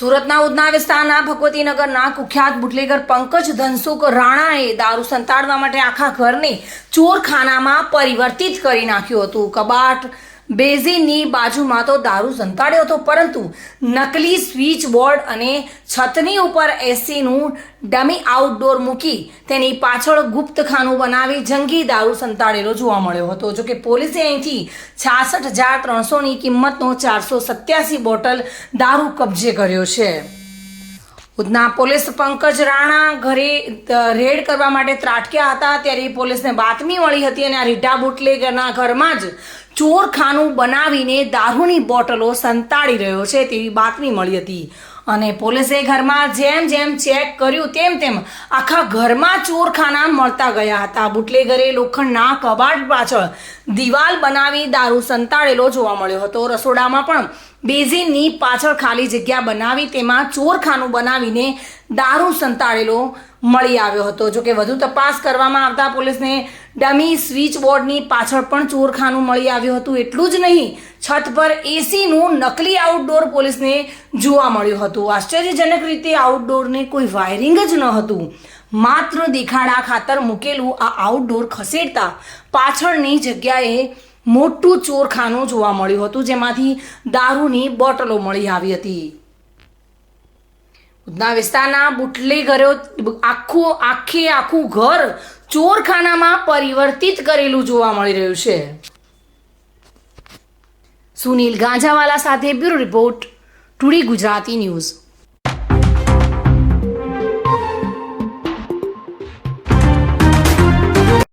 સુરતના ઉધના વિસ્તારના ભગવતીનગરના કુખ્યાત બુટલેગર પંકજ ધનસુખ રાણાએ દારૂ સંતાડવા માટે આખા ઘરને ચોરખાનામાં પરિવર્તિત કરી નાખ્યું હતું. કબાટ બેઝીનની બાજુમાં તો દારૂ સંતાડ્યો હતો, પરંતુ નકલી સ્વિચ બોર્ડ અને છતની ઉપર એસીનું ડમી આઉટડોર મૂકી તેની પાછળ ગુપ્તખાનું બનાવી જંગી દારૂ સંતાડેલો જોવા મળ્યો હતો. જોકે પોલીસે અહીંથી છાસઠ હજાર ત્રણસોની કિંમતનો ચારસો સત્યાસી બોટલ દારૂ કબજે કર્યો છે. ઉધના પોલીસ પંકજ રાણા ઘરે રેડ કરવા માટે ત્રાટક્યા હતા. ત્યારે પોલીસને બાતમી મળી હતી અને આ રીટા બુટલેગરના ઘરમાં જ ચોરખાનું બનાવીને દારૂની બોટલો સંતાડી રહ્યો છે તેવી બાતમી મળી હતી. અને પોલીસે ઘરમાં જેમ જેમ ચેક કર્યું તેમ તેમ આખા ઘરમાં ચોરખાના મળતા ગયા હતા. બુટલેગરે લોખંડના કબાટ પાછળ દિવાલ બનાવી દારૂ સંતાડેલો જોવા મળ્યો હતો. રસોડામાં પણ બેઝીનની પાછળ ખાલી જગ્યા બનાવી તેમાં ચોરખાનું બનાવીને દારૂ સંતાડેલો મળી આવ્યો હતો. જોકે વધુ તપાસ કરવામાં આવતા પોલીસને ડમી સ્વિચ બોર્ડની પાછળ પણ ચોરખાનું મળી આવ્યું હતું. એટલું જ નહીં, છત પર એસીનું નકલી આઉટડોર પોલીસને જોવા મળ્યું હતું. આશ્ચર્યજનક રીતે આઉટડોરને કોઈ વાયરિંગ જ ન હતું. માત્ર દેખાડા ખાતર મૂકેલું આ આઉટડોર ખસેડતા પાછળની જગ્યાએ મોટું ચોરખાનું જોવા મળ્યું હતું, જેમાંથી દારૂની બોટલો મળી આવી હતી. ઉધના વિસ્તારના બુટલેગરો આખું, આખે આખું ઘર ચોરખાનામાં પરિવર્તિત કરેલું જોવા મળી રહ્યું છે. સુનિલ ગાંજાવાલા સાથે bureau report, today Gujarati news.